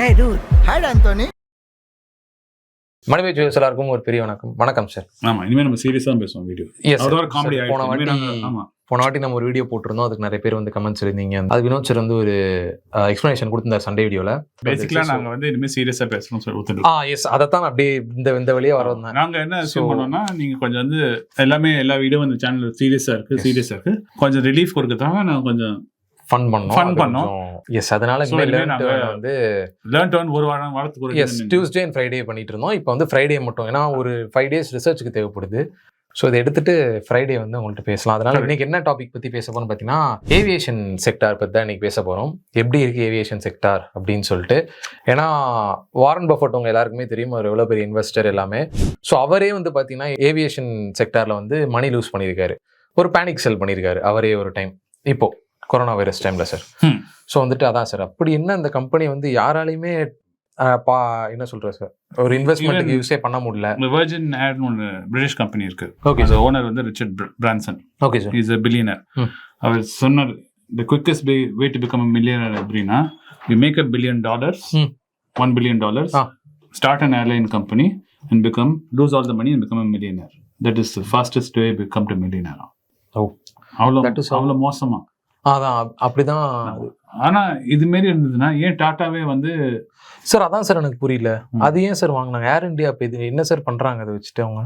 Hey, dude. Hi, Anthony. மணிபை jewels எல்லாருக்கும் ஒரு பெரிய வணக்கம். வணக்கம் சார் ஆமா இனிமே நம்ம சீரியஸா தான் பேசுவோம் வீடியோ எஸ் அதோட காமெடி போன வாட்டி ஆமா. போன வாட்டி நம்ம ஒரு வீடியோ போட்டிருந்தோம். அதுக்கு நிறைய பேர் வந்து கமெண்ட்ஸ் இருந்தீங்க அது வினோத் சார் வந்து ஒரு எக்ஸ்பிளனேஷன் கொடுத்திருந்தார் சண்டே வீடியோல பேசிக்கலா நாங்க வந்து இனிமே சீரியஸா பேசணும் ஆ ஒத்துட்டு எஸ் அதைத்தான் அப்படியே இந்த இந்த வழியா வர வந்தேன் நாங்க என்ன அசியூம் பண்ணோம்னா நீங்க கொஞ்சம் வந்து எல்லாமே எல்லா வீடியோ இந்த சேனல் சீரியஸா இருக்கு. சீரியஸா இருக்கு. கொஞ்சம் ரிலீஃப் கொடுக்கறதுக்காக நான் கொஞ்சம் ஃபன் பண்ணோம். Fun பண்ணோம். எஸ் அதனால வந்து லேர்ன் டர்ன் ஒரு வாரம் வாரத்துக்கு எஸ் ஒரு டியூஸ்டே அண்ட் ஃப்ரைடே பண்ணிட்டு இருந்தோம். இப்போ வந்து ஃப்ரைடே மட்டும். ஏன்னா ஒரு ஃபைவ் டேஸ் ரிசர்ச்சுக்கு தேவைப்படுது. ஸோ இதை எடுத்துட்டு ஃப்ரைடே வந்து உங்கள்கிட்ட பேசலாம். அதனால. இன்னைக்கு என்ன டாபிக் பத்தி பேச போறோம் பார்த்தீங்கன்னா ஏவியேஷன் செக்டார் பத்தி தான் இன்னைக்கு பேச போறோம். எப்படி இருக்கு ஏவியேஷன் செக்டார் அப்படின்னு சொல்லிட்டு. ஏன்னா வாரன் பஃபட் உங்க எல்லாருக்குமே தெரியும். அவர் எவ்வளோ பெரிய இன்வெஸ்டர் எல்லாமே. ஸோ அவரே வந்து பார்த்தீங்கன்னா ஏவியேஷன் செக்டார்ல வந்து மணி லூஸ் பண்ணியிருக்காரு. ஒரு பேனிக் செல் பண்ணியிருக்காரு. அவரே ஒரு டைம் இப்போ கொரோனா வைரஸ் டைம்ல சார். ஸோ வந்துட்டு அதான் சார் அப்படி என்ன இந்த கம்பெனி வந்து யாராலையுமே பா என்ன சொல்ற சார் ஒரு இன்வெஸ்ட்மெண்ட்டுக்கு யூஸே பண்ண முடியல. வெர்ஜின் ஆட்னு ஒன்று பிரிட்டிஷ் கம்பெனி இருக்கு. ஓகே சார் ஓனர் வந்து Richard Branson okay sir is a billionaire. அவர் சொன்னார் the quickest way to become millionaire அப்படின்னா you make a billion dollars. One billion dollars. Start an airline company and become lose all the money and become a millionaire that is fastest way become to millionaire. அவ்வளோ அவ்வளோ மோசமா. அதான் அப்- அப்படிதான். ஆனா இது மாரி இருந்ததுன்னா ஏன் டாட்டாவே வந்து சார் அதான் சார் எனக்கு புரியல. அது ஏன் சார் வாங்கினாங்க? ஏர் இந்தியா இப்போ இது என்ன சார் பண்றாங்க? அதை வச்சுட்டு அவங்க?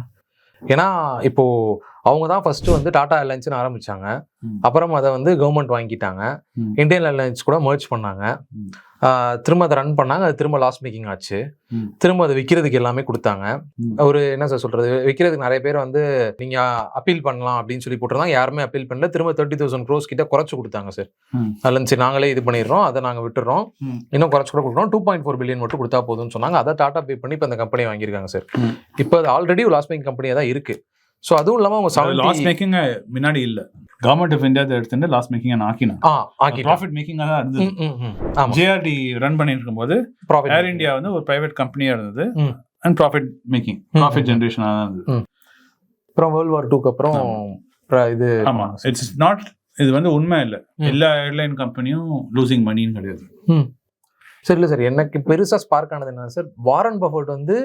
ஏன்னா இப்போ அவங்க தான் ஃபர்ஸ்ட் வந்து டாடா ஏர்லைன்ஸ்னு ஆரம்பிச்சாங்க. அப்புறம் அதை வந்து கவர்மெண்ட் வாங்கிட்டாங்க. இந்தியன் ஏர்லைன்ஸ் கூட மர்ஜ் பண்ணாங்க. திரும்ப அதை ரன் பண்ணாங்க. அது திரும்ப லாஸ் மேக்கிங் ஆச்சு. திரும்ப அதை விற்கிறதுக்கு எல்லாமே கொடுத்தாங்க. ஒரு என்ன சார் சொல்றது? விற்கிறதுக்கு நிறைய பேர் வந்து நீங்க அப்பீல் பண்ணலாம் அப்படின்னு சொல்லி போட்டிருந்தாங்க. யாருமே அப்பீல் பண்ணல. திரும்ப தேர்ட்டி தௌசண்ட் க்ரோஸ் கிட்ட குறைச்சு கொடுத்தாங்க சார். அதில் சரி நாங்களே இது பண்ணிடுறோம். அதை நாங்கள் விட்டுறோம். இன்னும் குறைச்சு கூட கொடுக்குறோம். டூ பாயிண்ட் ஃபோர் பில்லியன் மட்டும் கொடுத்தா போதும்னு சொன்னாங்க. அதை டாடா பே பண்ணி இப்போ அந்த கம்பெனி வாங்கியிருக்காங்க சார். இப்போ அது ஆல்ரெடி லாஸ் மேக்கிங் கம்பெனியாக தான் இருக்கு. ஸோ அதுவும் இல்லாமல் அவங்க லாஸ் செவன்டி மேக்கிங் முன்னாடி இல்ல. கவர்மெண்ட் ஆஃப் இந்தியா எடுத்துட்டு லாஸ் மேக்கிங் ஆக்கினாங்க ஆ ஆக்கிட்டோம் ப்ராஃபிட் மேக்கிங்காக தான் இருந்தது. ஆமாம் ஜேஆர்டி ரன் பண்ணிட்டு இருக்கும்போது ஏர் இந்தியா வந்து ஒரு பிரைவேட் கம்பெனியா இருந்தது. And profit making profit. ஜென்ரேஷனாக தான் இருந்தது. அப்புறம் வேர்ல்டு வார் டூக்கு அப்புறம் இது ஆமா. இட்ஸ் நாட் இது வந்து உண்மை இல்ல. எல்லா ஏர்லைன் கம்பெனியும் லூசிங் மணின்னு கிடையாது. சார் இல்லை சார். எனக்கு பெருசாக ஸ்பார்க் ஆனது என்ன சார் வாரன் பஃபர்ட் வந்து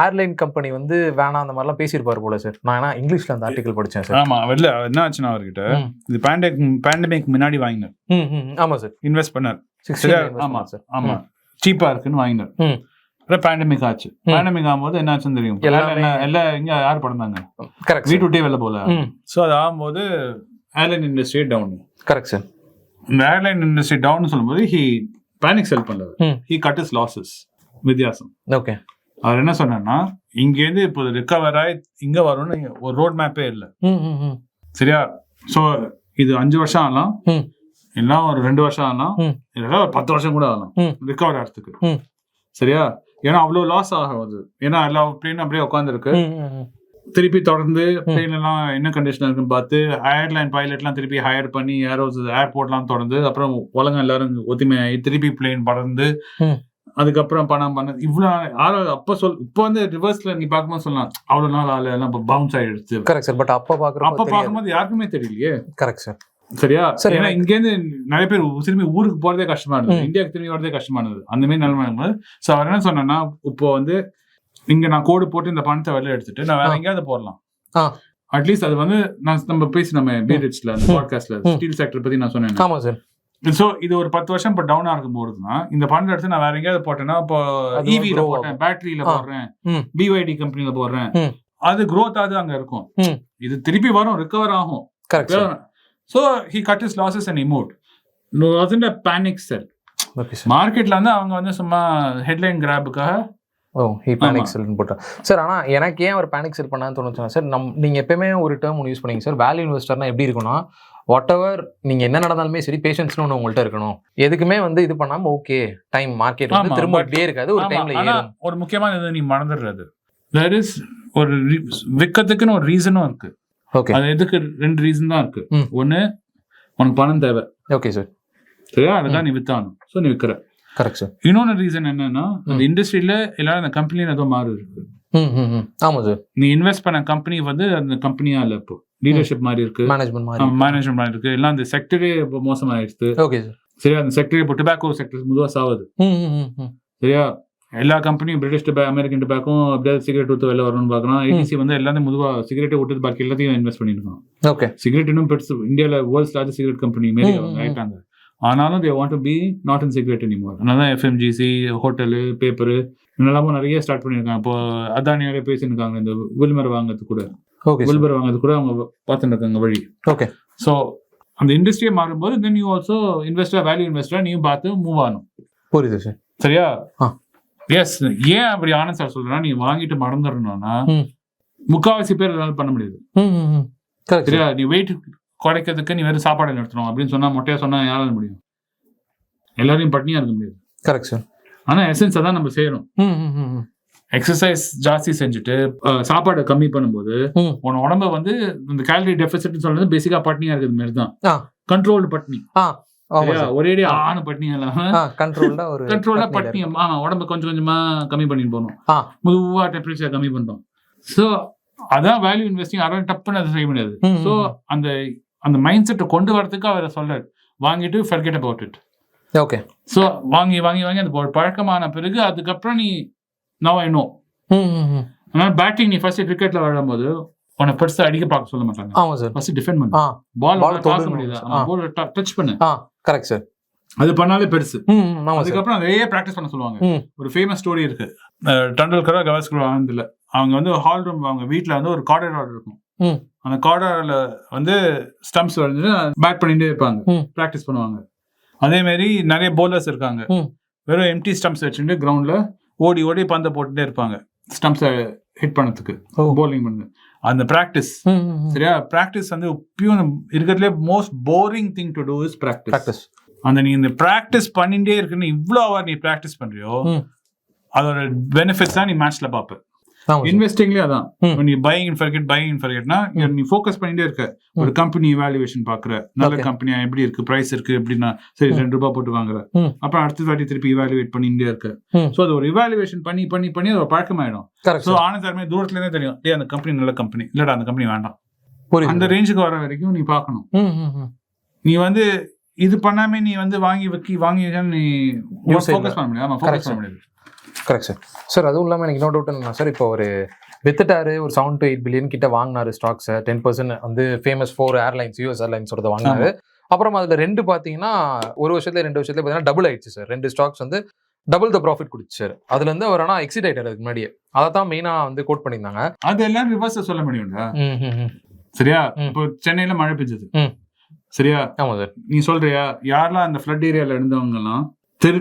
ஏர்லைன் கம்பெனி வந்து வேணாம் அந்த மாதிரிலாம் பேசியிருப்பாரு போல சார் நான் ஏன்னா இங்கிலீஷ்ல அந்த ஆர்டிகல் படித்தேன் சார் ஆமா வெளில என்ன ஆச்சுன்னா அவர்கிட்ட. இது பேண்டமிக் பேண்டமிக் முன்னாடி வாங்கினார் ம் ம் ஆமாம் சார் இன்வெஸ்ட் பண்ணார்? ஆமா சார் ஆமா. சீப்பா இருக்குன்னு வாங்கினார். அப்புறம் பேண்டமிக் ஆச்சு. பேண்டமிக் ஆகும்போது என்ன ஆச்சுன்னு தெரியும்? எல்லாமே- எல்லா- எல்லா இங்க யார் பறந்தாங்க கரெக்ட் வீட்டு விட்டே வெளில போல ஸோ அது ஆகும்போது ஏர்லைன் இண்டஸ்ட்ரியே டவுன் கரெக்ட் சார் இந்த ஏர்லைன் இண்டஸ்ட்ரி டவுன் சொல்லும்போது he panic sell hmm. He cut his losses வித்தியாசம். ஓகே அவர் என்ன சொன்னார்னா இங்கேருந்து இப்போ ரிகவர் ஆகி இங்க வரும்னு ஒரு ரோட் மேப்பே இல்லை சரியா ஸோ இது அஞ்சு வருஷம் ஆகலாம் ம். இல்லை ஒரு ரெண்டு வருஷம் ஆகலாம். இல்லைன்னா ஒரு பத்து வருஷம் கூட ஆகலாம் ம். ரிகவர் ஆகிறதுக்கு. சரியா ஏன்னா அவ்வளோ லாஸ் ஆகாது ஏன்னா எல்லா பிளேன் அப்படியே உட்காந்துருக்கு. திருப்பி தொடர்ந்து பிளேன் எல்லாம் என்ன கண்டிஷன் இருக்குன்னு பார்த்து ஏர்லைன் பைலட்லாம் திருப்பி ஹையர் பண்ணி ஏரோஸ் ஏர்போர்ட்லாம் தொடர்ந்து அப்புறம் உலகம் எல்லாரும் ஒத்துமையாகி திருப்பி பிளேன் பறந்து. அதுக்கப்புறம் பணம் பண்ண இவ்வளோ ஆறு அப்போ சொல் இப்போ வந்து ரிவர்ஸ்ல நீ பார்க்கும்போது சொல்லலாம் அவ்வளோ நாள் ஆளு எல்லாம் இப்போ பவுன்ஸ் ஆயிடுச்சு கரெக்ட் சார் பட் அப்ப அப்ப பாக்குறப்ப பார்க்கும்போது யாருக்குமே தெரியலையே கரெக்ட் சார் சரியா சரி, ஏன்னா எனக்கு- இங்க இருந்து நிறைய பேர் திரும்பி ஊருக்கு போறதே கஷ்டமா இருந்தது. இந்தியாவுக்கு திரும்பி வரதே கஷ்டமா இருந்தது அந்த மாதிரி நிலைமை ஸோ அவர் என்ன சொன்னா இப்போ வந்து இங்க நான் கோடு போட்டு இந்த பணத்தை வெளில எடுத்துட்டு நான் வேற. எங்கேயாவது போடலாம். அட்லீஸ்ட் அது வந்து நான் நம்ம பேசி நம்ம பீரிட்ஸ்ல அந்த. பாட்காஸ்ட்ல. ஸ்டீல் செக்டர் பத்தி நான் சொன்னேன் ஆமா சார் சோ இது ஒரு பத்து வருஷம் இப்போ டவுனா இருக்கும் போதுன்னா இந்த பணத்தை எடுத்து நான் வேற எங்கேயாவது போட்டேன்னா இப்போ இவில grow போட்டேன் பேட்டரியில. போடுறேன். பிஒய்டி கம்பெனில போடுறேன். அது growth ஆகுது அங்க இருக்கும். இது திருப்பி வரும் ரிகவர் ஆகும் so he cut his losses and emote wasn't a panic sell மார்க்கெட்ல வந்து அவங்க வந்து சும்மா ஹெட்லைன் கிராபுக்காக ஓ ஹி பேனிக். செல்னு போட்டேன் சார் ஆனா எனக்கு ஏன் அவர் பேனிக் செல் பண்ணான்னு தோணுச்சுன்னா சார் நம் நீங்க எப்பயுமே ஒரு டேர்ம் ஒன்று யூஸ் பண்ணீங்க சார் வேல்யூ இன்வெஸ்டர்னா எப்படி இருக்கும்னா வாட் எவர் நீங்க என்ன நடந்தாலுமே சரி பேஷன்ஸ்னு ஒன்று உங்கள்கிட்ட இருக்கணும். எதுக்குமே வந்து இது பண்ணாம ஓகே டைம் மார்க்கெட் வந்து திரும்ப இப்படியே இருக்காது. ஒரு டைம்ல ஏறும். ஒரு முக்கியமான இது நீ மறந்துடுறது. தேர் இஸ் ஒரு விற்கிறதுக்குன்னு ஒரு ரீசனும் இருக்கு. ஓகே அது எதுக்கு ரெண்டு ரீசன் தான் இருக்கு. ஒண்ணு உனக்கு பணம் தேவை. ஓகே சார் சரியா? அதுதான் நீ வித்தாகணும். ஸோ நீ விற்கிற கரெக்ட் சார் இன்னொன்னு ரீசன் என்னன்னா அந்த இண்டஸ்ட்ரியில எல்லாரும் அந்த கம்பெனில ஏதோ மாறு இருக்கு. ம் ம் ம். ஆமா சார் நீ இன்வெஸ்ட் பண்ண கம்பெனி வந்து அந்த கம்பெனியா இல்ல இப்போ. லீடர்ஷிப் மாதிரி இருக்கு. மேனேஜ்மெண்ட் மாதிரி மேனேஜ்மெண்ட் மாதிரி இருக்கு. எல்லாம் அந்த செக்டரே இப்போ மோசமாயிடுச்சு. ஓகே சார் சரி அந்த செக்டர் இப்போ டிபாக்கோ செக்டர் முதுவா சாவுது. சரியா? எல்லா கம்பெனியும் பிரிட்டிஷ் டபா அமெரிக்கன் டபாக்கும் அப்படியே சிகரெட் ஊற்று வெளில வரணும்னு பார்க்கணும். ஐடிசி வந்து எல்லாத்தையும் முதுவாக சிகரெட்டை விட்டு பாக்கி எல்லாத்தையும் இன்வெஸ்ட் பண்ணியிருக்கோம் ஓகே சிகரெட் இன்னும் பெருசு. இந்தியாவில் வேர்ல்ட்ஸ் லார்ஜஸ்ட் சிகரெட் கம்பெனி மாரி. ஆயிட்டாங்க ஆனாலும் they want to be not in cigarette anymore அதனால தான் எஃப்எம்ஜிசி ஹோட்டலு பேப்பரு இதெல்லாமும் நிறைய ஸ்டார்ட் பண்ணியிருக்காங்க. இப்போ அதானியோட பேசியிருக்காங்க இந்த வில்மர் வாங்குறது கூட. ஓகே வில்மர் வாங்குறது கூட அவங்க பார்த்துட்டு இருக்காங்க வழி. ஓகே ஸோ அந்த இண்டஸ்ட்ரியை மாறும்போது then you also investor value investor நீயும் பார்த்து மூவ் ஆகணும். புரியுது சார் சரியா. எஸ் ஏன் அப்படி ஆனந்த் சார் சொல்றேன்னா நீ வாங்கிட்டு மறந்துடணும்னா. முக்காவாசி பேர் என்னால பண்ண முடியாது. சரியா? நீ வெயிட் குறைக்கிறதுக்கு நீ வெறும் சாப்பாடு நிறுத்தணும் அப்படின்னு சொன்னா மொட்டையா சொன்னா யாரால முடியும்? எல்லாரையும் பட்னியா இருக்க முடியாது. கரெக்ட் சார் ஆனா எசன்ஸ் தான் நம்ம செய்யறோம் ம் ம் ம் ம். எக்ஸசைஸ் ஜாஸ்தி செஞ்சுட்டு சாப்பாடை கம்மி பண்ணும்போது. உன் உடம்ப வந்து இந்த கேலரி டெபிசிட் சொல்றது பேசிக்கா பட்னியா இருக்கிறது மாதிரி தான். கண்ட்ரோல்டு பட்னி. ஆ ஆமா சரியா? சார் ஒரேடி ஆன பட்னி கண்ட்ரோல்டா ஒரு கண்ட்ரோலா பட்னியில பட்னி. ஆமா உடம்ப கொஞ்சம் கொஞ்சமா கம்மி பண்ணிட்டு போகணும். ஆ. மெதுவா டெம்பரேச்சர் கம்மி பண்றோம். ஸோ அதான் வேல்யூ இன்வெஸ்டிங் யாரும் டப்புன்னு அதை செய்ய முடியாது. ஸோ. அந்த அந்த மைண்ட் செட்டை கொண்டு வரதுக்கு அவர் சொல்றாரு. வாங்கிட்டு forget about it okay so வாங்கி வாங்கி வாங்கி அந்த ஒரு பழக்கமான பிறகு அதுக்கப்புறம் நீ நவ் ஐ நோ ஆனால் பேட்டிங் நீ ஃபர்ஸ்ட் கிரிக்கெட்ல விளையாடும்போது உன்னை பெருசா அடிக்க பார்க்க சொல்ல மாட்டாங்க. ஆமா சார் ஃபர்ஸ்ட் டிஃபெண்ட் பண்ணு. பால் ball பார்க்க ஆ. பால் டச் பண்ணு. கரெக்ட் சார் அது பண்ணாலே பெருசு. அதுக்கப்புறம் நிறைய ப்ராக்டிஸ் பண்ண சொல்லுவாங்க. ஒரு ஃபேமஸ் ஸ்டோரி இருக்கு. டண்டுல்கரா கவாஸ்கர் ஆனந்தில் அவங்க வந்து ஹால் ரூம் அவங்க வீட்டில் வந்து ஒரு கார்டர் ஆர்டர் இருக்கும். அந்த கார்டரில் வந்து ஸ்டம்ப்ஸ் வந்து பேட் பண்ணிட்டே இருப்பாங்க. ப்ராக்டிஸ் பண்ணுவாங்க. அதே மாதிரி நிறைய bowlers இருக்காங்க. வெறும் எம்டி ஸ்டம்ப்ஸ் வச்சுட்டு கிரவுண்ட்ல ஓடி ஓடி பந்தை போட்டுட்டே இருப்பாங்க. ஸ்டம்ப்ஸை ஹிட் பண்ணதுக்கு. bowling பண்ணு அந்த ப்ராக்டிஸ் சரியா? ப்ராக்டிஸ் வந்து இப்பயும் இருக்கிறதுலே most boring thing to do is practice practice அந்த நீ இந்த ப்ராக்டிஸ் பண்ணிட்டே இருக்குன்னு இவ்வளோ அவர் நீ ப்ராக்டிஸ் பண்றியோ. அதோட பெனிஃபிட்ஸ் தான் நீ மேட்ச்ல பார்ப்ப. இன்வெஸ்டிங்லேயே அதான். ம். நீ buying in forget buying in ஃபர்கெட்னா நீ ஃபோக்கஸ் பண்ணிட்டே இருக்க. ஒரு கம்பெனி வேல்யூவேஷன் பாக்குற. நல்ல. கம்பெனியா எப்படி இருக்கு? பிரைஸ் இருக்கு எப்படின்னா சரி ம். ரெண்டு ரூபாய் போட்டு வாங்குற. அப்புறம் அடுத்த வாட்டி திருப்பி இவாலுவேட் பண்ணிட்டே இருக்க. ஸோ அது ஒரு இவாலுவேஷன் பண்ணி பண்ணி பண்ணி அது ஒரு பழக்கமாயிடும். ஸோ ஆனந்த் சார்மே தூரத்துல இருந்தே தெரியும். டே அந்த கம்பெனி நல்ல கம்பெனி இல்லடா அந்த கம்பெனி வேண்டாம். அந்த. ரேஞ்சுக்கு வர வரைக்கும் நீ பார்க்கணும். ம் ம் ம் நீ வந்து இது பண்ணாம நீ வந்து வாங்கி வைக்கி வாங்கி நீ ஃபோக்கஸ் பண்ண முடியாது. ஆமா ஃபோக்கஸ் பண்ண. முடியாது. கரெக்ட் சார் சார் அதுவும் இல்லாமல் எனக்கு இன்னொரு டவுட் என்னன்னா சார் இப்போ ஒரு வித்துட்டாரு ஒரு செவன் டு எயிட் பில்லியன் கிட்ட வாங்கினாரு ஸ்டாக்ஸை டென் பர்சன்ட் வந்து ஃபேமஸ் ஃபோர் ஏர்லைன்ஸ் யூஎஸ் ஏர்லைன்ஸோட வாங்கினாரு. அப்புறம் அதில் ரெண்டு பார்த்தீங்கன்னா ஒரு வருஷத்துல ரெண்டு வருஷத்துல பார்த்தீங்கன்னா டபுள் ஆயிடுச்சு சார் ரெண்டு ஸ்டாக்ஸ் வந்து டபுள் த ப்ராஃபிட் கொடுத்து சார் அதுல இருந்து அவர் ஆனால் எக்ஸிட் ஆயிட்டார் அதுக்கு முன்னாடியே. அதை தான் மெயினாக வந்து கோட் பண்ணியிருந்தாங்க. அது எல்லாம் ரிவர்ஸ் சொல்ல முடியும்டா. சரியா. இப்போ சென்னையில மழை பெஞ்சது. சரியா? ஆமாம் சார் நீ சொல்றியா? யாரெல்லாம் அந்த ஃப்ளட் ஏரியால இருந்தவங்க எல்லாம்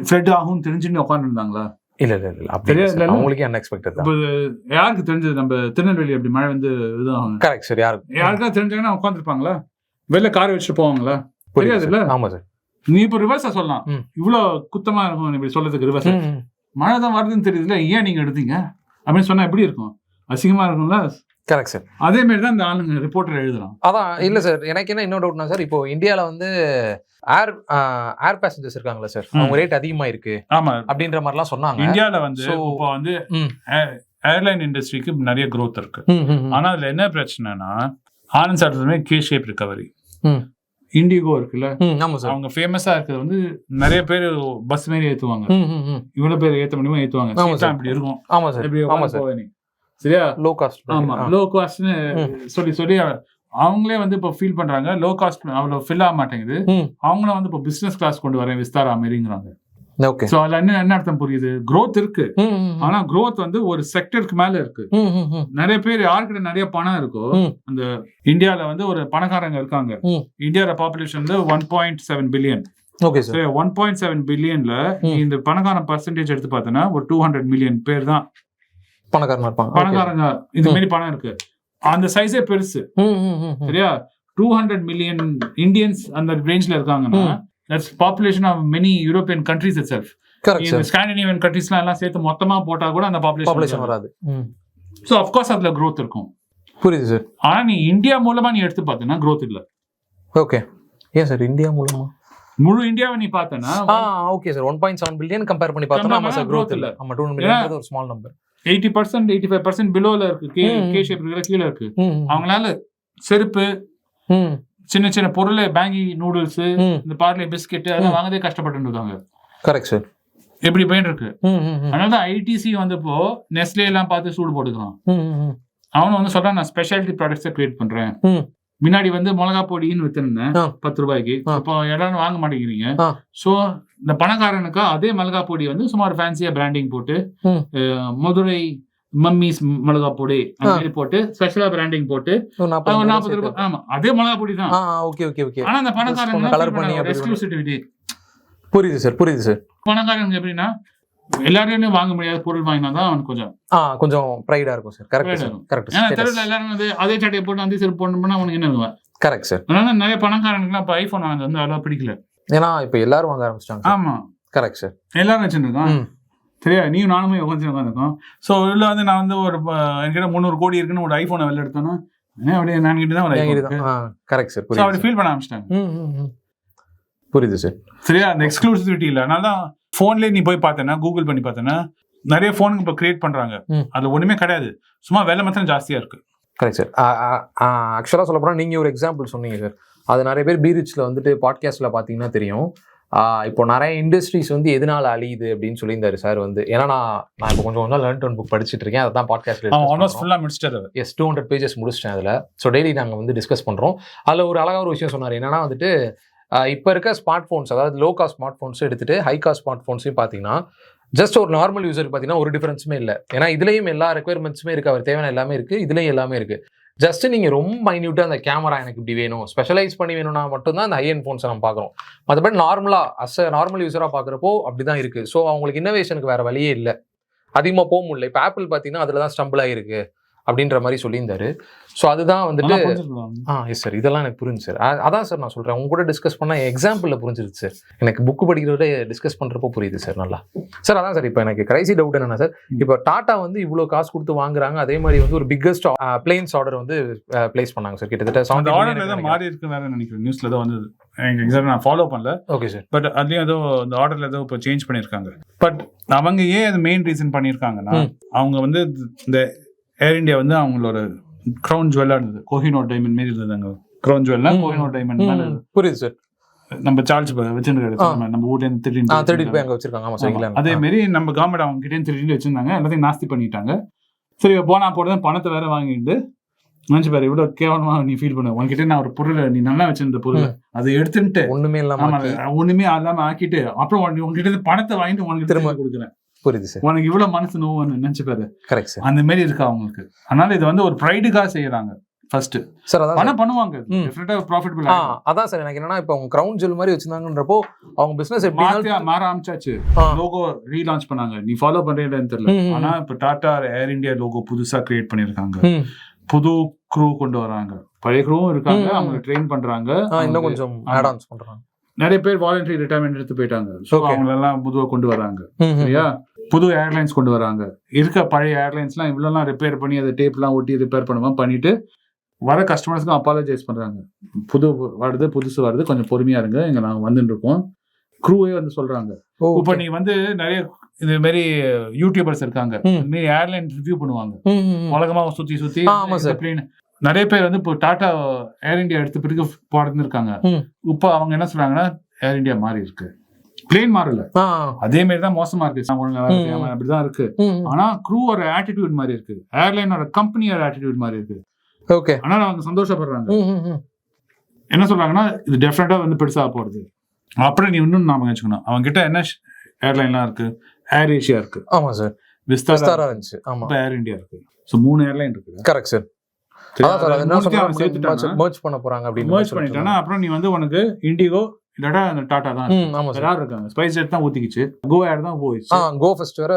ஃப்ளட் ஆகும் தெரிஞ்சுன்னு உட்காந்து இருந்தாங்களா இல்லை இல்லை இல்லை. அப்படி சரியா இல்லை இல்ல, sir. இல்ல. அவங்களுக்கே அன்எக்ஸ்பெக்டட் தான் யாருக்கு தெரிஞ்சது? நம்ம திருநெல்வேலி அப்படி மழை வந்து இதுவாகும் கரெக்ட் சார் யாரு யாருக்கா தெரிஞ்சாங்கன்னா உட்காந்துருப்பாங்களா வெளில கார் வச்சுட்டு போவாங்களா? தெரியாது இல்ல? ஆமாம் சார் நீ இப்போ ரிவர்ஸா சொல்லலாம். இவ்வளவு குத்தமா இருக்கும் இப்படி சொல்றதுக்கு ரிவர்ஸ் மழை தான் வருதுன்னு தெரியுதுல ஏன் நீங்க எடுத்தீங்க? அப்படின்னு சொன்னா எப்படி இருக்கும்? அசிங்கமா இருக்கும்ல? கரெக்ட் சார் அதே மாதிரி தான் இந்த ஆளுங்க ரிப்போர்ட்டர் எழுதுறான். அதான் இல்ல சார் எனக்கு என்ன இன்னொரு டவுட்னா சார் இப்போ இந்தியால வந்து ஏர் ஏர் பேசஞ்சர்ஸ் இருக்காங்களா சார் அவங்க ரேட் அதிகமா இருக்கு ஆமா. அப்படின்ற மாதிரிலாம் சொன்னாங்க. இந்தியால வந்து இப்போ வந்து. ஏர்லைன் இண்டஸ்ட்ரிக்கு நிறைய growth இருக்கு. ஆனா அதுல என்ன பிரச்சனைனா Anand sir K shape recovery. IndiGo இருக்குல்ல? ஆமா சார் அவங்க ஃபேமஸா இருக்கிறது வந்து நிறைய பேர் பஸ் மாரி ஏத்துவாங்க. இவ்வளவு பேர் ஏத்த முடியுமா ஏத்துவாங்க. ஆமா. இப்படி இருக்கும். சரியா? லோ. காஸ்ட் ஆமா லோ காஸ்ட்னு சொல்லி சொல்லி அவங்களே வந்து இப்போ ஃபீல் பண்றாங்க. லோ காஸ்ட் அவ்வளவு ஃபில் ஆக மாட்டேங்குது. அவங்களும் வந்து இப்போ பிசினஸ் கிளாஸ் கொண்டு வரேன் விஸ்தாரா மாரிங்கிறாங்க. ஓகே சோ அதுல என்ன என்ன அர்த்தம் புரியுது? Growth இருக்கு. ஆனா growth வந்து ஒரு செக்டருக்கு மேல இருக்கு. நிறைய பேர் யாருக்கிட்ட நிறைய பணம் இருக்கோ. அந்த இந்தியால வந்து ஒரு பணக்காரங்க இருக்காங்க. இந்தியாவோட பாப்புலேஷன் வந்து one point seven billion okay one point seven பில்லியன்ல. இந்த பணக்கார பர்சன்டேஜ் எடுத்து பார்த்தோன்னா ஒரு டூ ஹண்ட்ரட் மில்லியன் பேர் தான். பணக்காரனா இருப்பாங்க. பணக்காரங்க இது. மாதிரி பணம் இருக்கு. அந்த சைஸே பெருசு. சரியா? டூ ஹண்ட்ரட் மில்லியன் இந்தியன்ஸ் அந்த ரேஞ்ச்ல இருக்காங்கன்னா. That's population of many European countries itself இந்த ஸ்காண்டினேவியன் கண்ட்ரீஸ்லாம் எல்லாம் சேர்த்து மொத்தமா போட்டா கூட அந்த பாப்புலேஷன் வராது. ஸோ அஃப்கோர்ஸ் அதுல growth இருக்கும். புரியுது சார் ஆனா நீ இந்தியா மூலமா நீ எடுத்து பார்த்தனா growth இல்ல. ஓகே ஏன் சார் இந்தியா மூலமா? முழு இந்தியாவை நீ பார்த்தனா okay sir one point seven billion compare பண்ணி பார்த்தோம்னா ஆமா சார் இல்ல. இல்ல. ஆமா டூ மில்லியன் ஒரு small number eighty percent eighty five percent பிலோல இருக்கு கே. கே ஷேப் இருக்கிற கீழே இருக்கு அவங்களால செருப்பு சின்ன சின்ன பொருள் பேங்கி நூடுல்ஸ் இந்த பார்லே பிஸ்கெட் அதெல்லாம் வாங்கதே கஷ்டப்பட்டு இருக்காங்க கரெக்ட் சார் இப்படி போயிட்டு இருக்கு. அதனால தான் ஐடிசி வந்தப்போ நெஸ்லே எல்லாம் பார்த்து சூடு போட்டுக்கிறான் ம், ம், ம். அவன் வந்து சொல்றான் நான் ஸ்பெஷாலிட்டி ப்ராடக்ட்ஸை கிரியேட் பண்றேன். முன்னாடி வந்து மிளகா பொடின்னு வித்துருந்தேன். பத்து ரூபாய்க்கு. இப்போ எல்லாரும் வாங்க மாட்டேங்கிறீங்க ஆ. இந்த பணக்காரனுக்கு அதே மிளகா பொடி வந்து சும்மா ஒரு ஃபேன்சியா பிராண்டிங் போட்டு மதுரை மம்மிஸ் மிளகா பொடி அந்த. மாதிரி போட்டு ஸ்பெஷலா பிராண்டிங் போட்டு அவங்க நாற்பது. ரூபாய் ஆமா அதே மிளகா பொடி தான். ஓகே ஓகே ஓகே ஆனா அந்த கொஞ்சம் colour பண்ணி எக்ஸ்க்ளூசிவிட்டி புரியுது சார் புரியுது சார் பணக்காரங்க எப்படின்னா எல்லாரையும் வாங்க முடியாத பொருள் வாங்கினா தான் அவனுக்கு கொஞ்சம் ஆ கொஞ்சம் ப்ரைடா இருக்கும் சார் கரெக்ட். கரெக்ட் ஏன்னா தெருவில் எல்லாரும் வந்து அதே சட்டையை போட்டு அந்த செருப்பு போடணும்னா அவனுக்கு என்ன? கரெக்ட் சார் அதனால நிறைய பணக்காரனுக்குலாம் இப்போ ஐஃபோன் வாங்க வந்து அவ்வளோ பிடிக்கல. ஏன்னா இப்போ எல்லாரும் வாங்க ஆரம்பிச்சிட்டாங்க ஆமா. Correct sir. எல்லாரும் வச்சுருக்கான் ம். சரியா நீயும் நானுமே உட்காந்து உட்காந்துருக்கோம் ஸோ உள்ள வந்து நான் வந்து ஒரு என்கிட்ட முந்நூறு கோடி இருக்குன்னு ஒரு ஐஃபோனை வெளில எடுத்தோன்னா அப்படியே நான் கிட்ட தான் ஒரு ஐஃபோன் கரெக்ட் சார் ஸோ அப்படி ஃபீல் பண்ண ஆரம்பிச்சிட்டாங்க. புரியுது சார். சரியா? அந்த எக்ஸ்க்ளூசிவிட்டி இல்லை. அதனால தான் ஃபோன்லேயே நீ போய் பார்த்தேன்னா கூகுள் பண்ணி பார்த்தேன்னா நிறைய ஃபோனுக்கு இப்போ கிரியேட் பண்றாங்க. ம். அதுல ஒண்ணுமே கிடையாது. சும்மா விலை மாத்திரம் ஜாஸ்தியா இருக்கு. Correct sir. ஆக்சுவலாக சொல்ல போனால் நீங்கள் ஒரு எக்ஸாம்பிள் சொன்னீங்க சார். அது நிறைய பேர் பீரிச்சில் வந்துட்டு பாட்காஸ்ட்டில் பார்த்தீங்கன்னா தெரியும். இப்போ நிறைய இண்டஸ்ட்ரீஸ் வந்து எதனால அழியுது அப்படின்னு சொல்லியிருந்தாரு சார் வந்து ஏன்னா நான் நான் இப்போ கொஞ்சம் கொஞ்சம் லேர்ன் ஒன் புக் படிச்சிட்டு இருக்கேன். அதை தான் ஆல்மோஸ்ட் பாட்காஸ்ட் ஃபுல்லா முடிச்சிட்டாரு அவர். எஸ் டூ ஹண்ட்ரட் பேஜஸ் முடிச்சிட்டேன் அதில். ஸோ டெய்லி நாங்கள் வந்து டிஸ்கஸ் பண்ணுறோம் அதில் ஒரு அழகாக ஒரு விஷயம் சொன்னார். என்னன்னா வந்துட்டு இப்போ இருக்க ஸ்மார்ட் ஃபோன்ஸ் அதாவது லோ காஸ்ட் ஸ்மார்ட் ஃபோன்ஸும் எடுத்துட்டு ஹை காஸ்ட் ஸ்மார்ட் ஃபோன்ஸையும் பார்த்தீங்கன்னா ஜஸ்ட் ஒரு நார்மல் யூசருக்கு பார்த்தீங்கன்னா ஒரு டிஃபரன்ஸுமே இல்லை. ஏன்னா இதுலேயும் எல்லா ரெக்குயர்மெண்ட்ஸுமே இருக்குது அவர் தேவையான எல்லாமே இருக்குது இதுலேயும் எல்லாமே இருக்குது ஜஸ்ட் நீங்கள் ரொம்ப மைன்யூட்டாக அந்த கேமரா எனக்கு இப்படி வேணும். ஸ்பெஷலைஸ் பண்ணி வேணும்னா மட்டும்தான் அந்த ஹையன் ஃபோன்ஸை நம்ம பார்க்குறோம். மற்றபடி நார்மலாக அஸ் நார்மல் யூஸராக பார்க்குறப்போ அப்படி தான் இருக்குது ஸோ அவங்களுக்கு இன்னோவேஷனுக்கு வேறு வழியே இல்லை. அதிகமாக போக முடியல. இப்போ ஆப்பிள் பார்த்தீங்கன்னா அதில் தான் ஸ்டம்பிள் ஆகிருக்கு அப்படின்ற மாதிரி சொல்லியிருந்தாரு. ஸோ அதுதான் வந்துட்டு. ஆ எஸ் சார் இதெல்லாம் எனக்கு புரிஞ்சு சார் அதான் சார் நான் சொல்கிறேன் உங்க கூட டிஸ்கஸ் பண்ண எக்ஸாம்பிளில் புரிஞ்சிருச்சு சார் எனக்கு புக்கு படிக்கிறத டிஸ்கஸ் பண்ணுறப்போ புரியுது சார் நல்லா. சார் அதான் சார் இப்போ எனக்கு கடைசி டவுட் என்னன்னா சார் இப்போ டாட்டா வந்து இவ்வளோ காசு கொடுத்து வாங்குறாங்க. அதே மாதிரி வந்து ஒரு பிக்கஸ்ட் பிளேன்ஸ் ஆர்டர் வந்து பிளேஸ் பண்ணாங்க சார் கிட்டத்தட்ட அந்த 70 ஆர்டர்ல million ஏதோ நினைக்கிறேன். மாறி இருக்கு வேற நினைக்கிறேன். நியூஸ்ல ஏதோ வந்தது. எனக்கு எக்ஸாக்ட் நான் ஃபாலோ பண்ணல. ஓகே சார் பட் அதுலயும் ஏதோ அந்த ஆர்டர்ல ஏதோ இப்போ சேஞ்ச் பண்ணிருக்காங்க பட் அவங்க ஏன் அது மெயின் ரீசன் பண்ணிருக்காங்கன்னா ம். அவங்க வந்து இந்த ஏர் இந்தியா வந்து அவங்களோட க்ரௌன் ஜுவல்லா இருந்தது. கோஹினோர் டைமண்ட் மாரி இருந்தது அங்க. க்ரௌன் ஜுவல்னா. கோஹினோர் டைமண்ட் மேல. புரியுது சார் நம்ம சார்ஜ் வச்சிருக்க நம்ம ஊர்ல இருந்து ஆ திருடி தேடிட்டு போய் அங்கே வச்சிருக்காங்க. ஆமாம் அதே மாதிரி நம்ம கவர்மெண்ட் அவங்க கிட்டே திருடி வச்சிருந்தாங்க. எல்லாத்தையும் நாஸ்தி பண்ணிட்டாங்க. சரி போனா போடுறது பணத்தை வேற வாங்கிட்டு நினைச்சு பாரு இவ்வளவு கேவலமா நீ ஃபீல் பண்ண. உன்கிட்ட நான் ஒரு பொருளை நீ நல்லா வச்சிருந்த பொருள் அதை எடுத்துட்டு ஆமா, ஆக்கி. ஒண்ணுமே இல்லாம ஆக்கிட்டு அப்புறம் உங்ககிட்ட பணத்தை வாங்கிட்டு உனக்கு. திரும்ப. கொடுக்குறேன். புரியுது சார் உனக்கு இவ்வளவு மனசு நோவு நினைச்சு பாரு. கரெக்ட் சார் அந்த மாதிரி இருக்கு அவங்களுக்கு? அதனால இது வந்து ஒரு ப்ரைடுக்காக செய்யறாங்க. ஃபர்ஸ்ட் சார் அதான் பண்ணுவாங்க. டெஃபினட்டா ப்ராஃபிட்டபிள் அதான் சார் எனக்கு என்னன்னா இப்போ அவங்க கிரவுண்ட் ஜுவல் மாதிரி வச்சிருந்தாங்கன்றப்போ அவங்க பிசினஸ் எப்படி மாற ஆரம்பிச்சாச்சு. லோகோ ரீலான்ச் பண்ணாங்க. நீ ஃபாலோ பண்றேன்னு தெரியல. ஆனா இப்ப டாடா ஏர் இந்தியா லோகோ புதுசா கிரியேட் பண்ணிருக்காங்க. புது க்ரூ கொண்டு வராங்க. பழைய க்ரூவும் இருக்காங்க. அவங்க ட்ரெயின் பண்றாங்க. இன்னும் கொஞ்சம். ஆட் ஆன்ஸ் பண்றாங்க. நிறைய பேர் வாலண்டரி ரிட்டைர்மெண்ட் எடுத்து போயிட்டாங்க. So Okay. அவங்க எல்லாம் புதுவா கொண்டு வராங்க. சரியா? புது ஏர்லைன்ஸ் கொண்டு வராங்க இருக்க பழைய ஏர்லைன்ஸ்லாம் இவ்வளோலாம் ரிப்பேர் பண்ணி அதை டேப்லாம் ஒட்டி ரிப்பேர் பண்ணுவோம் பண்ணிட்டு வர கஸ்டமர்ஸ்க்கும் அப்பாலஜைஸ் பண்றாங்க புது வருது புதுசு வருது கொஞ்சம் பொறுமையா இருங்க இங்க நாங்க வந்துட்டு இருக்கோம் க்ரூவே வந்து சொல்றாங்க ஓ, இப்போ. நீ வந்து நிறைய இது மாதிரி யூடியூபர்ஸ் இருக்காங்க மாதிரி ஏர்லைன் ரிவ்யூ பண்ணுவாங்க ம், ம், ம். உலகமா சுத்தி சுத்தி ஆ, ஆமா இந்த sir. plane. நிறைய பேர் வந்து இப்போ டாடா ஏர் இந்தியா எடுத்த பிறகு போறது இருக்காங்க. இப்போ அவங்க என்ன சொல்றாங்கன்னா ஏர் இந்தியா மாறி இருக்கு பிளேன் மாறல. அதே மாதிரி தான் மோசமா இருக்கு. அப்படிதான் இருக்கு. ஆனா க்ரூவோட ஆட்டிடியூட் மாதிரி இருக்கு. ஏர்லைனோட கம்பெனியோட ஆட்டிடியூட் மாதிரி இருக்கு. ஓகே. அதனால அவங்க சந்தோஷப்படுறாங்க. என்ன சொல்றாங்கன்னா இது டெஃபினட்டா வந்து பெருசா போறது. அப்புறம் நீ இன்னும் நாம வச்சுக்கணும். அவங்க கிட்ட என்ன ஏர்லைன்லாம் இருக்கு? ஏர் ஏஷியா இருக்கு. ஆமா சார் விஸ்தாரா இருந்துச்சு ஆமா. ஏர் இந்தியா இருக்கு. ஸோ மூணு ஏர்லைன் இருக்கு. கரெக்ட் சார் அதான் சார் அது என்ன மூணுத்தையும் சொன்னா சேர்த்துட்டாங்கன்னா merge பண்ண போறாங்க அப்படின்னு பண்ணிட்டானா அப்புறம் நீ வந்து உனக்கு இண்டிகோ இல்லாட்டா அந்த டாடா தான் ஆமா சார் யார் இருக்காங்க. ஸ்பைஸ் ஜெட் தான் ஊத்திக்கிச்சு. கோ ஏர் தான் போயிடுச்சு. கோ ஃபர்ஸ்ட் வேற.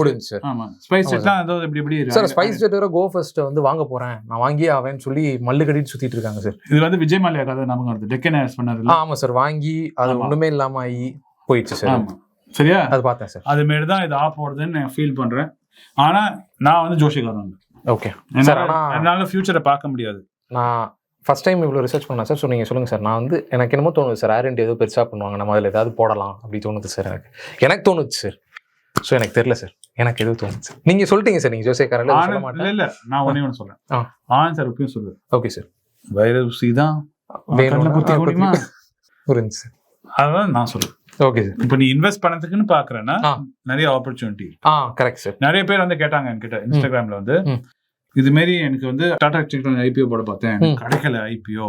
முடிஞ்சு சார் ஆமா. ஸ்பைஸ் ஜெட் தான் ஏதோ இப்படி இப்படி சார். ஸ்பைஸ் ஜெட் வேற கோ ஃபர்ஸ்ட் வந்து வாங்க போறேன். நான் வாங்கியே ஆவேன்னு சொல்லி மல்லு கட்டிட்டு சுத்திட்டு இருக்காங்க சார் இது வந்து விஜய் மல்லையா கதை? நமக்கு வருது. டெக்கன் ஏர்ஸ் பண்ணாரு ஆமா சார் வாங்கி அது. ஒண்ணுமே இல்லாம ஆகி போயிடுச்சு சார் ஆமா. சரியா? அது பார்த்தேன் சார் அது மாரி தான் இது ஆப் போடுதுன்னு நான் ஃபீல் பண்றேன். ஆனா நான் வந்து ஜோஷிகாரன் ஓகே சார் ஆனா என்னால ஃபியூச்சரை பார்க்க முடியாது. நான் ஃபர்ஸ்ட் டைம் இவ்வளோ ரிசர்ச் பண்ணேன் சார் ஸோ நீங்கள் சொல்லுங்கள் சார் நான் வந்து எனக்கு என்னமோ தோணுது சார் ஏர் இண்டியா ஏதோ பெருசாக பண்ணுவாங்க. நம்ம அதில் ஏதாவது போடலாம் அப்படி தோணுது சார் எனக்கு. எனக்கு தோணுச்சு சார் ஸோ எனக்கு தெரியல சார் எனக்கு எதுவும் தோணுச்சு நீங்கள் சொல்லிட்டீங்க சார் நீங்கள் ஜோசே காரில் இல்ல இல்ல. நான் ஒண்ணே ஒன்று சொல்றேன். ஆ. ஆனந்த் சார் எப்பயும் சொல்லுவேன் ஓகே சார் வைரசி தான் வேணும்னா புரிஞ்சு சார் அதான் நான் சொல்லுவேன் ஓகே சார் இப்போ நீ இன்வெஸ்ட் பண்ணதுக்குன்னு பாக்குறேன்னா. நிறைய ஆப்பர்ச்சுனிட்டி ஆ கரெக்ட் சார் நிறைய பேர் வந்து கேட்டாங்க என்கிட்ட இன்ஸ்டாகிராம்ல வந்து இது மாரி எனக்கு வந்து டாடா சிக்கன் ஐபிஓ போட பார்த்தேன். கிடைக்கல ஐபிஓ.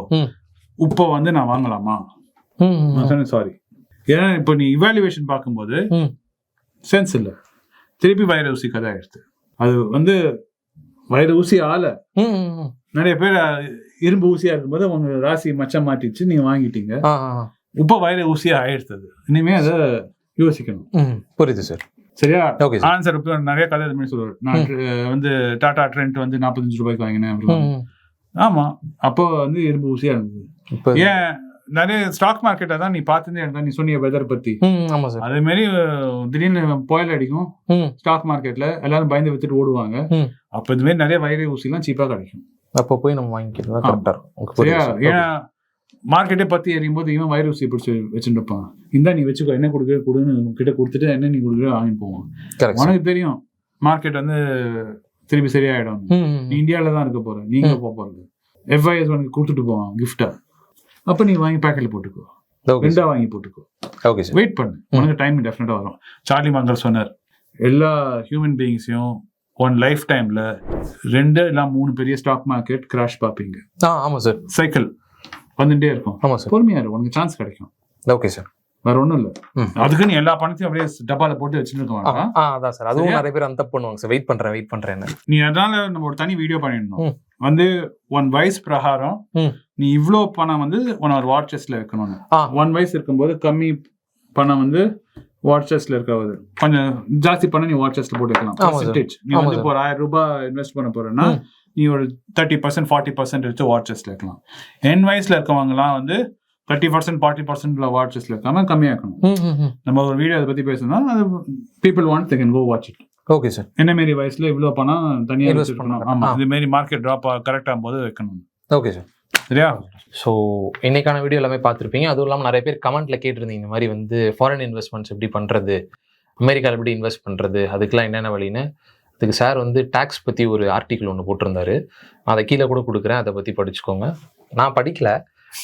இப்போ வந்து நான் வாங்கலாமா? சாரி ஏன்னா இப்போ நீ இவாலுவேஷன் பார்க்கும்போது. சென்ஸ் இல்லை. திருப்பி வயிறு ஊசி கதை ஆயிடுது அது வந்து வயிறு ஊசி ஆள நிறைய பேர் இரும்பு ஊசியா இருக்கும்போது உங்க ராசி மச்சம் மாட்டிச்சு நீங்க வாங்கிட்டீங்க. இப்போ வயிறு ஊசியா ஆயிடுது இனிமே அதை யோசிக்கணும். புரியுது சார் சரியா? ஓகே சார் நிறைய கதை இது மாதிரி சொல்லுவார். நான் வந்து டாடா ட்ரெண்ட் வந்து நாற்பத்தஞ்சு ரூபாய்க்கு வாங்கினேன். ஆமா. அப்போ வந்து இரும்பு ஊசியா இருந்தது. ஏன்? நிறைய ஸ்டாக் மார்க்கெட்டை தான் நீ பார்த்துட்டே இருந்தா நீ சொன்னிய வெதர் பத்தி. ஆமா சார் அதே மாதிரி திடீர்னு புயல் அடிக்கும். ஸ்டாக் மார்க்கெட்ல எல்லாரும் பயந்து வித்துட்டு ஓடுவாங்க. அப்ப இந்த மாதிரி நிறைய வைரே ஊசிலாம் சீப்பா கிடைக்கும். அப்போ போய் நம்ம வாங்கிக்கிறது தான் ஆ. கரெக்டா இருக்கும் ஏன்னா மார்க்கெட்டே பத்தி எறியும் போது இவன் வைர ஊசி பிடிச்சி வச்சுட்டு இருப்பான். இந்தா நீ வச்சுக்கோ என்ன கொடுக்குற கொடுன்னு கிட்ட கொடுத்துட்டு என்ன நீ கொடுக்குற வாங்கிட்டு போவான். உனக்கு தெரியும் மார்க்கெட் வந்து திருப்பி சரியாயிடும். நீ இந்தியாவில தான் இருக்க போற நீங்க போக போறது. எஃப்ஐஎஸ் உனக்கு கொடுத்துட்டு போவான் கிஃப்டா அப்ப நீ வாங்கி பேக்கெட்ல போட்டுக்கோ. ரெண்டா வாங்கி போட்டுக்கோ. ஓகே சார் வெயிட் பண்ணு. உனக்கு டைம் டெஃபினட்டா வரும். சார்லி மங்கர் சொன்னார் எல்லா ஹியூமன் பீயிங்ஸையும் ஒன் லைஃப் டைம்ல ரெண்டு இல்ல மூணு பெரிய ஸ்டாக் மார்க்கெட் கிராஷ் பார்ப்பீங்க. ஆ ஆமா சார் சைக்கிள் வந்துட்டே இருக்கும். ஆமா சார் பொறுமையா இரு உனக்கு சான்ஸ் கிடைக்கும். ஓகே சார் வேற ஒண்ணும் இல்ல. ம். அதுக்கு நீ எல்லா பணத்தையும் அப்படியே டப்பால போட்டு ஆ, அதான் சார் அதுவும்? நிறைய பேர் அந்த பண்ணுவாங்க சார் வெயிட் பண்றேன் வெயிட் பண்றேன்னு நீ அதனால நம்ம ஒரு தனி வீடியோ பண்ணிடணும். வந்து ஒன் வயசு பிரகாரம். நீ இவ்ளோ பணம் வந்து உன ஒரு வாட்சஸ்ல வைக்கணும்னு. ஒன் வயசு இருக்கும்போது கம்மி பணம் வந்து வாட்சஸ்ல இருக்காது கொஞ்சம் ஜாஸ்தி பணம் நீ வாட்சஸ்ல போட்டு வைக்கலாம் ஆமா சார். Percentage. நீ வந்து. இப்போ ஒரு ஆயிரம் ரூபாய் இன்வெஸ்ட் பண்ண போறேன்னா. நீ ஒரு தேர்ட்டி பர்சன்ட் ஃபார்ட்டி பர்சன்ட் வச்சு வாட்சஸ்ல வைக்கலாம் என் வயசுல இருக்கவங்கலாம் வந்து தேர்ட்டி பர்சன்ட் ஃபார்ட்டி பர்சன்ட்ல வாட்சஸ்ல இருக்காம கம்மியாக்கணும் நம்ம ஒரு வீடியோ அதை பத்தி பேசணும் அது people want they can go watch it okay sir என்ன மாரி வயசுல இவ்வளவு பணம் தனியா Invest வச்சிருக்கணும் பண்ணணும். ஆமா ஆ. இது மாரி மார்க்கெட் டிராப் கரெக்ட் ஆகும்போது வைக்கணும் ஓகே சார் சரியா ஸோ இன்னைக்கான வீடியோ எல்லாமே பார்த்துருப்பீங்க. அதுவும் இல்லாமல் நிறைய பேர் கமெண்ட்ல கேட்டிருந்தீங்க இந்த மாதிரி வந்து ஃபாரின் இன்வெஸ்ட்மெண்ட்ஸ் எப்படி பண்ணுறது அமெரிக்காவில் எப்படி இன்வெஸ்ட் பண்ணுறது அதுக்கெலாம் என்னென்ன வழின்னு. அதுக்கு சார் வந்து டேக்ஸ் பற்றி ஒரு ஆர்டிக்கிள் ஒன்று போட்டிருந்தாரு. நான் அதை கீழே கூட கொடுக்குறேன். அதை பற்றி படிச்சுக்கோங்க. நான் படிக்கல.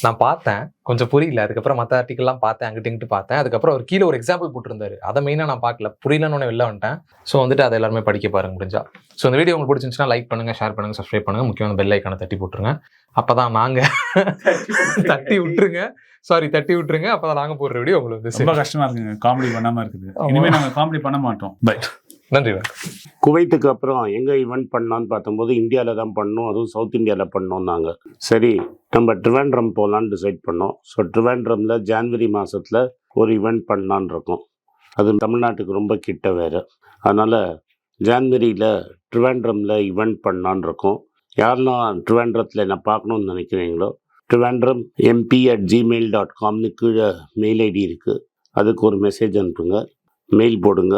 நான் பார்த்தேன். கொஞ்சம் புரியல. அதுக்கப்புறம் மற்ற ஆர்டிக்கல்லாம் பார்த்தேன். அங்கிட்டு இங்கிட்டு பார்த்தேன். அதுக்கப்புறம் அவர் கீழே ஒரு எக்ஸாம்பிள் போட்டிருந்தாரு. அதை மெயினாக நான் பார்க்கல. புரியலன்னு வெளில வந்துட்டேன். ஸோ வந்துட்டு அதை எல்லாருமே படிக்க பாருங்க முடிஞ்சா. ஸோ இந்த வீடியோ உங்களுக்கு பிடிச்சிருந்துச்சுன்னா லைக் பண்ணுங்க ஷேர் பண்ணுங்க சப்ஸ்கிரைப் பண்ணுங்க. முக்கியமான பெல் ஐக்கானை தட்டி போட்டுருங்க. அப்பதான் நாங்க தட்டி விட்டுருங்க. சாரி தட்டி விட்டுருங்க. அப்பதான் நாங்க போடுற வீடியோ உங்களுக்கு வந்து ரொம்ப சேரும். கஷ்டமா இருக்குங்க. காமெடி பண்ணாம இருக்குது. ஆமா. இனிமே நாங்க காமெடி பண்ண மாட்டோம். பை நன்றி வணக்கம் குவைத்துக்கு அப்புறம் எங்கே ஈவெண்ட் பண்ணலான்னு பார்த்தம்போது இந்தியாவில் தான் பண்ணோம். அதுவும் சவுத் இந்தியாவில் பண்ணோம்னாங்க சரி நம்ம ட்ரிவாண்ட்ரம் போகலான்னு டிசைட் பண்ணோம். ஸோ ட்ரிவாண்ட்ரமில் ஜான்வரி மாதத்தில் ஒரு ஈவெண்ட் பண்ணலான்னு இருக்கோம். அது தமிழ்நாட்டுக்கு ரொம்ப கிட்ட வேறு. அதனால் ஜான்வரியில் ட்ரிவாண்ட்ரமில் ஈவெண்ட் பண்ணலான்னு இருக்கோம். யாரெல்லாம் ட்ரிவாண்ட்ரத்தில் என்ன பார்க்கணுன்னு நினைக்கிறீங்களோ Trivandrum MB at Gmail dot காம்னு கீழே மெயில் ஐடி இருக்குது அதுக்கு ஒரு மெசேஜ் அனுப்புங்க. மெயில் போடுங்க.